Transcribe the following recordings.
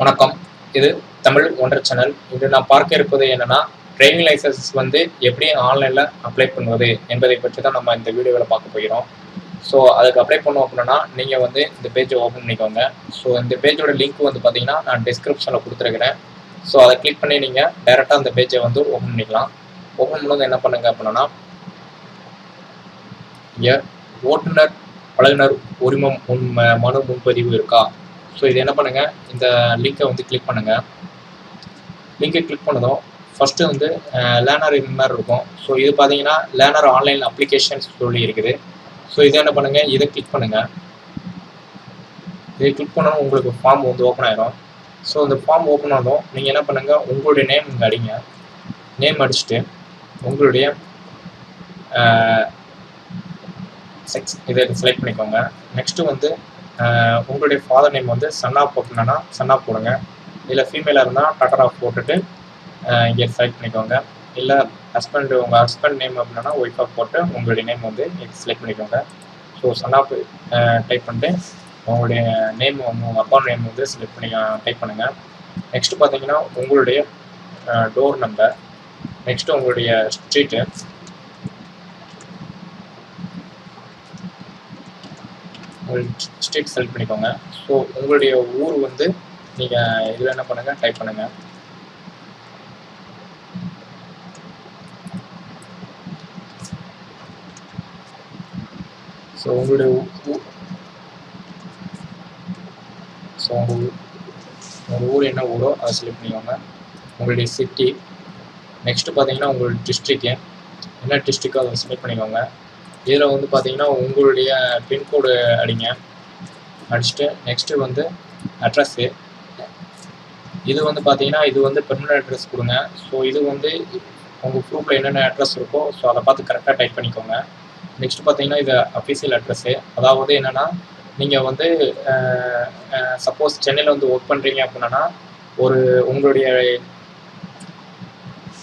வணக்கம். இது தமிழ் ஒன்றரை சேனல் இன்று நான் பார்க்க இருப்பது என்னன்னா டிரைவிங் லைசன்ஸ் வந்து எப்படி ஆன்லைனில் அப்ளை பண்ணுவது என்பதை பற்றி தான் நம்ம இந்த வீடியோவில் பார்க்க போகிறோம். ஸோ அதுக்கு அப்ளை பண்ணோம் அப்படின்னா நீங்கள் வந்து இந்த பேஜை ஓப்பன் பண்ணிக்கோங்க. ஸோ இந்த பேஜோட லிங்க் வந்து பார்த்தீங்கன்னா நான் டிஸ்கிரிப்ஷனில் கொடுத்துருக்கிறேன். ஸோ அதை கிளிக் பண்ணி நீங்கள் டைரெக்டாக அந்த பேஜை வந்து ஓப்பன் பண்ணிக்கலாம். ஓப்பன் பண்ணது என்ன பண்ணுங்க அப்படின்னா இங்கே ஓட்டுநர் பழகுனர் உரிமம் முன் ம- மனு முன்பதிவு இருக்கா? ஸோ இது என்ன பண்ணுங்கள் இந்த லிங்கை வந்து கிளிக் பண்ணுங்கள் லிங்கை கிளிக் பண்ணதும் ஃபஸ்ட்டு வந்து லேனர் இந்த மாதிரி இருக்கும். ஸோ இது பார்த்தீங்கன்னா லேனர் ஆன்லைன் அப்ளிகேஷன்ஸ் சொல்லி இருக்குது. ஸோ இதை என்ன பண்ணுங்கள் இதை கிளிக் பண்ணுங்கள் இதை கிளிக் பண்ணணும் உங்களுக்கு ஃபார்ம் வந்து ஓப்பன் ஆகிடும் ஸோ இந்த ஃபார்ம் ஓப்பன் ஆனதும் நீங்கள் என்ன பண்ணுங்கள் உங்களுடைய நேம் இங்கே அடிங்க. நேம் அடிச்சுட்டு உங்களுடைய செக்ஸ் இதை செலக்ட் பண்ணிக்கோங்க. நெக்ஸ்ட்டு வந்து உங்களுடைய ஃபாதர் நேம் வந்து சன்னா போட்டுனா சன்னா போடுங்க. இல்லை ஃபீமேலாக இருந்தால் டட்டர் ஆஃப் போட்டுட்டு இங்கே செலக்ட் பண்ணிக்கோங்க. இல்லை ஹஸ்பண்ட் உங்கள் ஹஸ்பண்ட் நேம் அப்படின்னா ஒய்ஃபாக போட்டு உங்களுடைய நேம் வந்து செலக்ட் பண்ணிக்கோங்க. ஸோ சன்னா டைப் பண்ணிட்டு உங்களுடைய நேம் உங்கள் அப்பா நேம் வந்து செலக்ட் பண்ணி டைப் பண்ணுங்கள் நெக்ஸ்ட் பார்த்தீங்கன்னா உங்களுடைய டோர் நம்பர் நெக்ஸ்ட்டு உங்களுடைய ஸ்ட்ரீட்டு உங்கள் ஸ்டேட் செலக்ட் பண்ணிக்கோங்க. ஸோ உங்களுடைய ஊர் வந்து நீங்கள் இதில் என்ன பண்ணுங்கள் டைப் பண்ணுங்கள் ஸோ உங்களுடைய ஊ- ஸோ உங்கள் உங்கள் ஊர் என்ன ஊரோ அதை செலக்ட் பண்ணிக்கோங்க. உங்களுடைய சிட்டி நெக்ஸ்ட்டு பார்த்தீங்கன்னா உங்களுடைய டிஸ்ட்ரிக்ட்டு என்ன டிஸ்ட்ரிக்கோ அதை செலக்ட் பண்ணிக்கோங்க. இதில் வந்து பார்த்தீங்கன்னா உங்களுடைய பின்கோடு அடிங்க. அடிச்சுட்டு நெக்ஸ்ட்டு வந்து அட்ரஸ்ஸு இது வந்து பார்த்தீங்கன்னா இது வந்து பெர்மனன்ட் அட்ரஸ் கொடுங்க. ஸோ இது வந்து உங்கள் ப்ரூஃபில் என்னென்ன அட்ரஸ் இருக்கோ ஸோ அதை பார்த்து கரெக்டாக டைப் பண்ணிக்கோங்க. நெக்ஸ்ட் பார்த்தீங்கன்னா இது அஃபீஷியல் அட்ரஸ்ஸு அதாவது என்னென்னா நீங்கள் வந்து சப்போஸ் சென்னையில் வந்து ஒர்க் பண்ணுறீங்க அப்படின்னா ஒரு உங்களுடைய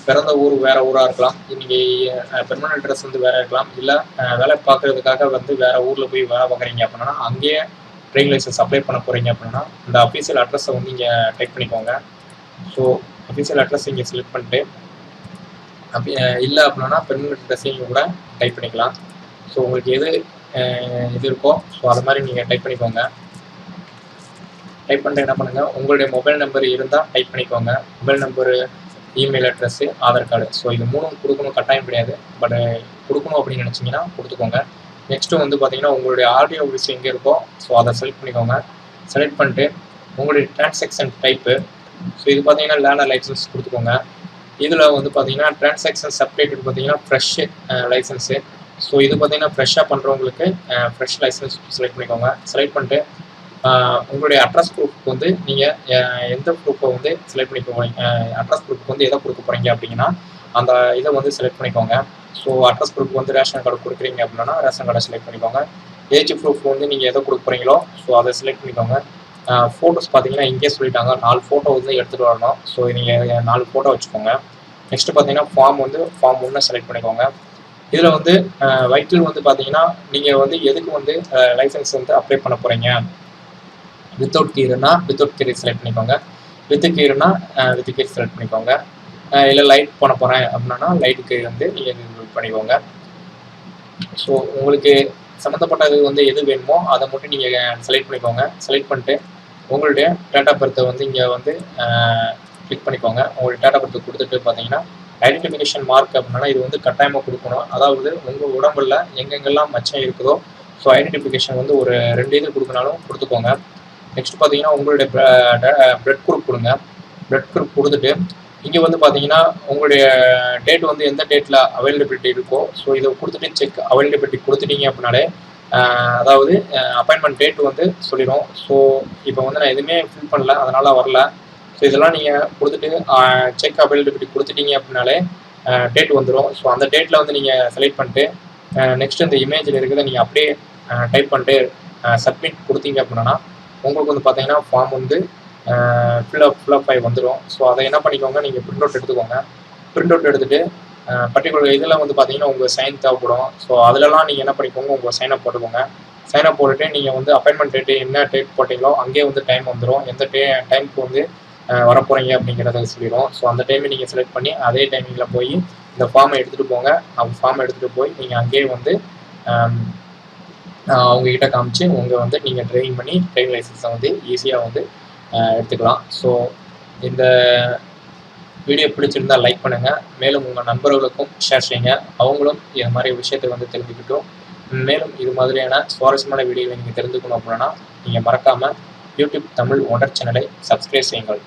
பிறந்த ஊர் வேற ஊராக இருக்கலாம். நீங்கள் பெர்மனன்ட் அட்ரஸ் வந்து வேற இருக்கலாம். இல்லை வேலை பார்க்கறதுக்காக வந்து வேற ஊரில் போய் வேலை பார்க்குறீங்க அப்படின்னா அங்கேயே ட்ரைவிங் லைசன்ஸ் அப்ளை பண்ண போகிறீங்க அப்படின்னா இந்த அஃபீஷியல் அட்ரஸை வந்து இங்கே டைப் பண்ணிக்கோங்க. ஸோ அஃபீஷியல் அட்ரஸ் இங்கே செலக்ட் பண்ணிட்டு அப்படி இல்லை அப்படின்னா பெர்மனன்ட் அட்ரஸையும் கூட டைப் பண்ணிக்கலாம். ஸோ உங்களுக்கு எது இது இருக்கோ ஸோ அது மாதிரி நீங்கள் டைப் பண்ணிக்கோங்க. டைப் பண்ணிட்டு என்ன பண்ணுங்கள் உங்களுடைய மொபைல் நம்பர் இருந்தால் டைப் பண்ணிக்கோங்க. Mobile number email address Aadhaar card so இது மூணும் கொடுக்கணும் கட்டாயம் கிடையாது. பட் கொடுக்கணும் அப்படின்னு நினச்சிங்கன்னா கொடுத்துக்கோங்க. நெக்ஸ்ட்டு வந்து பார்த்தீங்கன்னா உங்களுடைய ஆடியோ ஆஃபீஸ் எங்கே இருக்கோ ஸோ அதை செலக்ட் பண்ணிக்கோங்க. செலக்ட் பண்ணிட்டு உங்களுடைய டிரான்சாக்ஷன் டைப்பு ஸோ இது பார்த்தீங்கன்னா லேனர் லைசன்ஸ் கொடுத்துக்கோங்க. இதில் வந்து பார்த்தீங்கன்னா டிரான்சாக்ஷன் செப்பரேட்டட் பார்த்தீங்கன்னா ஃப்ரெஷ்ஷு லைசன்ஸு ஸோ இது பார்த்தீங்கன்னா ஃப்ரெஷ்ஷாக பண்ணுறவங்களுக்கு ஃப்ரெஷ் லைசன்ஸ் செலக்ட் பண்ணிக்கோங்க. செலக்ட் பண்ணிட்டு உங்களுடைய அட்ரஸ் ப்ரூஃப்க்கு வந்து நீங்கள் எந்த ப்ரூஃபை வந்து செலக்ட் பண்ணிக்கோங்க அட்ரஸ் ப்ரூஃப் வந்து எதை கொடுக்க போகிறீங்க அப்படின்னா அந்த இதை வந்து செலக்ட் பண்ணிக்கோங்க. ஸோ அட்ரஸ் ப்ரூஃப் வந்து ரேஷன் கார்டு கொடுக்குறீங்க அப்படின்னா ரேஷன் கார்டை செலக்ட் பண்ணிக்கோங்க. ஏஜ் ப்ரூஃப் வந்து நீங்கள் எதை கொடுக்க போகிறீங்களோ ஸோ அதை செலக்ட் பண்ணிக்கோங்க. ஃபோட்டோஸ் பார்த்தீங்கன்னா இங்கே சொல்லிட்டாங்க. நாலு ஃபோட்டோ வந்து எடுத்துகிட்டு வரணும். ஸோ நீங்கள் நாலு ஃபோட்டோ வச்சுக்கோங்க. நெக்ஸ்ட் பார்த்தீங்கன்னா ஃபார்ம் வந்து ஃபார்ம் ஒன்று செலக்ட் பண்ணிக்கோங்க. இதில் வந்து வைட்டில் வந்து பார்த்தீங்கன்னா நீங்கள் வந்து எதுக்கு வந்து லைசன்ஸ் வந்து அப்ளை பண்ண போகிறீங்க வித்தவுட் கீருனா வித்தவுட் கீரை செலக்ட் பண்ணிக்கோங்க. வித் கீருனா வித் கீர் செலக்ட் பண்ணிக்கோங்க. இல்லை லைட் பண்ண போகிறேன் அப்படின்னா லைட் கீர் வந்து நீங்கள் பண்ணிக்கோங்க. ஸோ உங்களுக்கு சம்மந்தப்பட்டது வந்து எது வேணுமோ அதை மட்டும் நீங்கள் செலக்ட் பண்ணிக்கோங்க. செலக்ட் பண்ணிட்டு உங்களுடைய டேட்டா பர்த்தை வந்து இங்கே வந்து கிளிக் பண்ணிக்கோங்க. உங்களுடைய டேட்டா பர்த்தை கொடுத்துட்டு பார்த்தீங்கன்னா ஐடென்டிஃபிகேஷன் மார்க் அப்படின்னா இது வந்து கட்டாயமாக கொடுக்கணும். அதாவது உங்கள் உடம்புல எங்கெங்கெல்லாம் மச்சம் இருக்குதோ ஸோ ஐடென்டிஃபிகேஷன் வந்து ஒரு ரெண்டு இது கொடுக்கனாலும் கொடுத்துக்கோங்க. நெக்ஸ்ட் பார்த்தீங்கன்னா உங்களுடைய பிளட் குரூப் கொடுங்க. பிளட் குரூப் கொடுத்துட்டு இங்கே வந்து பார்த்தீங்கன்னா உங்களுடைய டேட் வந்து எந்த டேட்டில் அவைலபிலிட்டி இருக்கோ ஸோ இதை கொடுத்துட்டு செக் அவைலபிலிட்டி கொடுத்துட்டீங்க அப்படின்னாலே அதாவது அப்பாயின்மெண்ட் டேட் வந்து சொல்லிடும் ஸோ இப்போ வந்து நான் எதுவுமே ஃபில் பண்ணல அதனால் வரல. ஸோ இதெல்லாம் நீங்கள் கொடுத்துட்டு செக் அவைலபிலிட்டி கொடுத்துட்டீங்க அப்படின்னாலே டேட் வந்துடும் ஸோ அந்த டேட்டில் வந்து நீங்கள் செலக்ட் பண்ணிட்டு நெக்ஸ்ட் இந்த இமேஜில் இருக்கிறத நீங்கள் அப்படியே டைப் பண்ணிட்டு சப்மிட் கொடுத்தீங்க அப்படின்னா உங்களுக்கு வந்து பார்த்தீங்கன்னா ஃபார்ம் வந்து ஃபில்அப் ஃபில்அப் ஆகி வந்துடும் ஸோ அதை என்ன பண்ணிக்கோங்க நீங்கள் பிரிண்ட் அவுட் எடுத்துக்கோங்க. பிரிண்ட் அவுட் எடுத்துகிட்டு பர்டிகுலர் இதில் வந்து பார்த்தீங்கன்னா உங்கள் சைன் தேவைப்படும். ஸோ அதிலலாம் நீங்கள் என்ன பண்ணிக்கோங்க உங்கள் சைனை போட்டுக்கோங்க. சைனப் போட்டுட்டு நீங்கள் வந்து அப்பாயின்மெண்ட் டேட்டு என்ன டேட் போட்டீங்களோ அங்கேயே வந்து டைம் வந்துடும் எந்த டே டைமுக்கு வந்து வர போகிறீங்க அப்படிங்கிறத சொல்லிடும் ஸோ அந்த டைமை நீங்கள் செலக்ட் பண்ணி அதே டைமிங்கில் போய் இந்த ஃபார்மை எடுத்துகிட்டு போங்க. அந்த ஃபார்மை எடுத்துகிட்டு போய் நீங்கள் அங்கேயே வந்து அவங்கக்கிட்ட காமிச்சு உங்கள் வந்து நீங்கள் ட்ரைவிங் பண்ணி ட்ரைவிங் லைசன்ஸை வந்து ஈஸியாக வந்து எடுத்துக்கலாம். ஸோ இந்த வீடியோ பிடிச்சிருந்தா லைக் பண்ணுங்கள் மேலும் உங்கள் நண்பர்களுக்கும் ஷேர் செய்யுங்க. அவங்களும் இது மாதிரி விஷயத்தை வந்து தெரிஞ்சுக்கிட்டும். மேலும் இது மாதிரியான சுவாரஸ்யமான வீடியோவை நீங்கள் தெரிஞ்சுக்கணும் அப்படின்னா நீங்கள் மறக்காமல் யூடியூப் தமிழ் ஒண்டர் சேனலை சப்ஸ்கிரைப் செய்யுங்கள்.